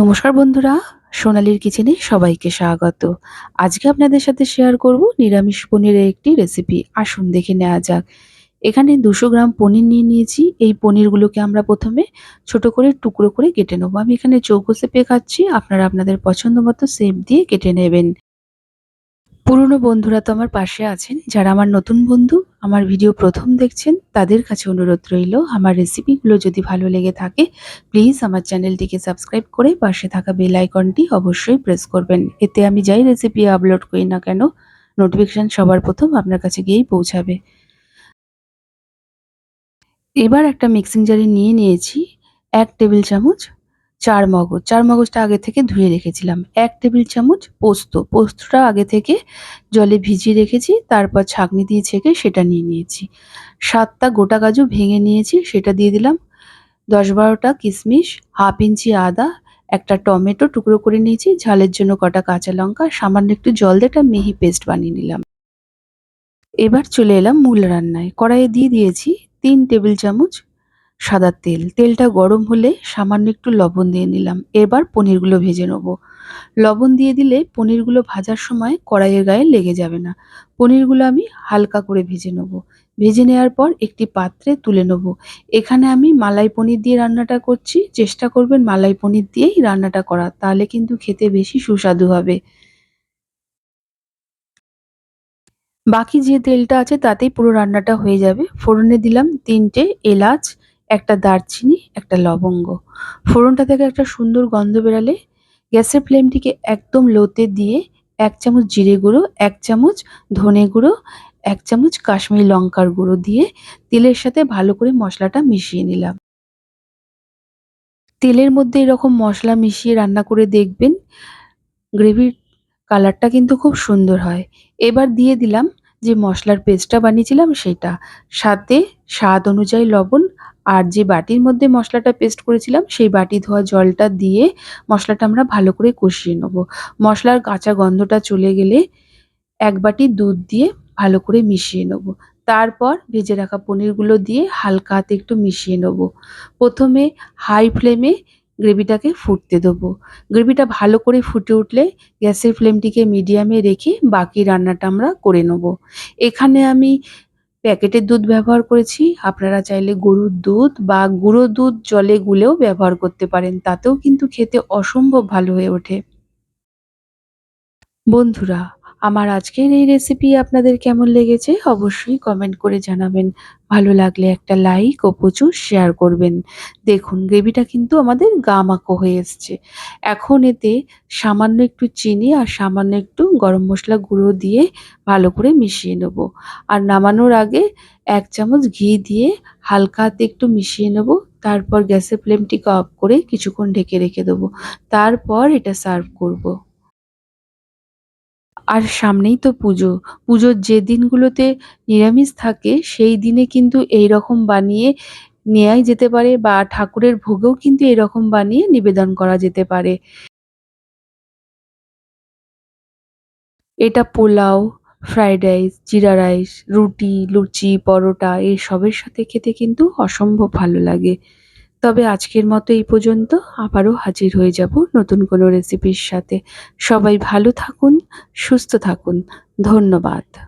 নমস্কার বন্ধুরা, সোনালির কিচেনে সবাইকে স্বাগত। আজকে আপনাদের সাথে শেয়ার করব নিরামিষ পনিরের একটি রেসিপি আসুন দেখে নেওয়া যাক। এখানে দুশো গ্রাম পনির নিয়ে নিয়েছি। এই পনিরগুলোকে আমরা প্রথমে ছোট করে টুকরো করে কেটে নেব। আমি এখানে চৌকো সেপে খাচ্ছি আপনারা আপনাদের পছন্দ মতো সেপ দিয়ে কেটে নেবেন। পুরনো বন্ধুরা তো আমার পাশে আছেন। যারা আমার নতুন বন্ধু, আমার ভিডিও প্রথম দেখছেন, তাদের কাছে অনুরোধ রইল, আমার রেসিপিগুলো যদি ভালো লেগে থাকে প্লিজ আমার চ্যানেলটিকে সাবস্ক্রাইব করে পাশে থাকা বেল আইকনটি অবশ্যই প্রেস করবেন। এতে আমি যাই রেসিপি আপলোড করি না কেন নোটিফিকেশান সবার প্রথম আপনার কাছে গিয়েই পৌঁছাবে। এবার একটা মিক্সিং জারে নিয়ে নিয়েছি এক টেবিল চামচ চার মগজ। চার মগজটা আগে থেকে ধুয়ে রেখেছিলাম। এক টেবিল চামচ পোস্ত। পোস্তটা আগে থেকে জলে ভিজিয়ে রেখেছি, তারপর ছাঁকনি দিয়ে ছেঁকে সেটা নিয়ে নিয়েছি। সাতটা গোটা কাজু ভেঙে নিয়েছি, সেটা দিয়ে দিলাম। দশ বারোটা কিশমিশ হাফ ইঞ্চি আদা, একটা টমেটো টুকরো করে নিয়েছি, ঝালের জন্য কটা কাঁচা লঙ্কা, সামান্য একটু জল দিয়ে একটা মিহি পেস্ট বানিয়ে নিলাম। এবার চলে এলাম মূল রান্নায়। কড়াইয়ে দিয়ে দিয়েছি তিন টেবিল চামচ সাদা তেল। তেলটা গরম হলে সামান্য একটু লবণ দিয়ে নিলাম। এবার পনিরগুলো ভেজে নেব। লবণ দিয়ে দিলে পনিরগুলো ভাজার সময় কড়াইয়ের গায়ে লেগে যাবে না। পনিরগুলো আমি হালকা করে ভেজে নেব। ভেজে নেওয়ার পর একটি পাত্রে তুলে নেব। এখানে আমি মালাই পনির দিয়ে রান্নাটা করছি। চেষ্টা করবেন মালাই পনির দিয়েই রান্নাটা করা। তাহলে কিন্তু খেতে বেশি সুস্বাদু হবে। বাকি যে তেলটা আছে তাতেই পুরো রান্নাটা হয়ে যাবে। ফোড়নে দিলাম তিনটে এলাচ একটা দারচিনি, একটা লবঙ্গ। ফোড়নটা থেকে একটা সুন্দর গন্ধ বেরালে গ্যাসের ফ্লেমটিকে একদম লোতে দিয়ে এক চামচ জিরে গুঁড়ো, এক চামচ ধনে গুঁড়ো, এক চামচ কাশ্মীরি লঙ্কার গুঁড়ো দিয়ে তেলের সাথে ভালো করে মশলাটা মিশিয়ে নিলাম। তেলের মধ্যে এরকম মশলা মিশিয়ে রান্না করে দেখবেন, গ্রেভির কালারটা কিন্তু খুব সুন্দর হয়। এবার দিয়ে দিলাম যে মশলার পেস্টটা বানিয়েছিলাম সেটা। সাথে স্বাদ অনুযায়ী লবণ আর যে বাটির মধ্যে মশলাটা পেস্ট করেছিলাম, সেই বাটি ধোয়া জলটা দিয়ে মশলাটা আমরা ভালো করে কষিয়ে নেব। মশলার কাঁচা গন্ধটা চলে গেলে এক বাটি দুধ দিয়ে ভালো করে মিশিয়ে নেব। তারপর ভেজে রাখা পনিরগুলো দিয়ে হালকা হাতে একটু মিশিয়ে নেব। প্রথমে হাই ফ্লেমে গ্রেভিটাকে ফুটতে দেবো। গ্রেভিটা ভালো করে ফুটে উঠলে গ্যাসের ফ্লেমটিকে মিডিয়ামে রেখে বাকি রান্নাটা আমরা করে নেব। এখানে আমি প্যাকেটের দুধ ব্যবহার করেছি। আপনারা চাইলে গরুর দুধ বা গুঁড়ো দুধ জলে গুলেও ব্যবহার করতে পারেন। তাতেও কিন্তু খেতে অসম্ভব ভালো হয়ে ওঠে। বন্ধুরা আমার আজকের এই রেসিপি আপনাদের কেমন লেগেছে অবশ্যই কমেন্ট করে জানাবেন। ভালো লাগলে একটা লাইক ও প্রচুর শেয়ার করবেন। দেখুন, গ্রেভিটা কিন্তু আমাদের গামাকো হয়ে এসছে। এখন এতে সামান্য একটু চিনি আর সামান্য একটু গরম মশলা গুঁড়ো দিয়ে ভালো করে মিশিয়ে নেব। আর নামানোর আগে এক চামচ ঘি দিয়ে হালকা হাতে একটু মিশিয়ে নেব। তারপর গ্যাসের ফ্লেমটিকে অফ করে কিছুক্ষণ ঢেকে রেখে দেবো। তারপর এটা সার্ভ করব। আর সামনেই তো পুজো। পুজোর যে দিনগুলোতে নিরামিষ থাকে, সেই দিনে কিন্তু এই রকম বানিয়ে নেওয়াই যেতে পারে বা ঠাকুরের ভোগেও কিন্তু এরকম বানিয়ে নিবেদন করা যেতে পারে। এটা pulao, fried rice, jeera rice, রুটি, লুচি, পরোটা, এসবের সাথে খেতে কিন্তু অসম্ভব ভালো লাগে। তবে আজকের মতো এই পর্যন্ত। আবারও হাজির হয়ে যাব নতুন কোনো রেসিপির সাথে। সবাই ভালো থাকুন, সুস্থ থাকুন। ধন্যবাদ।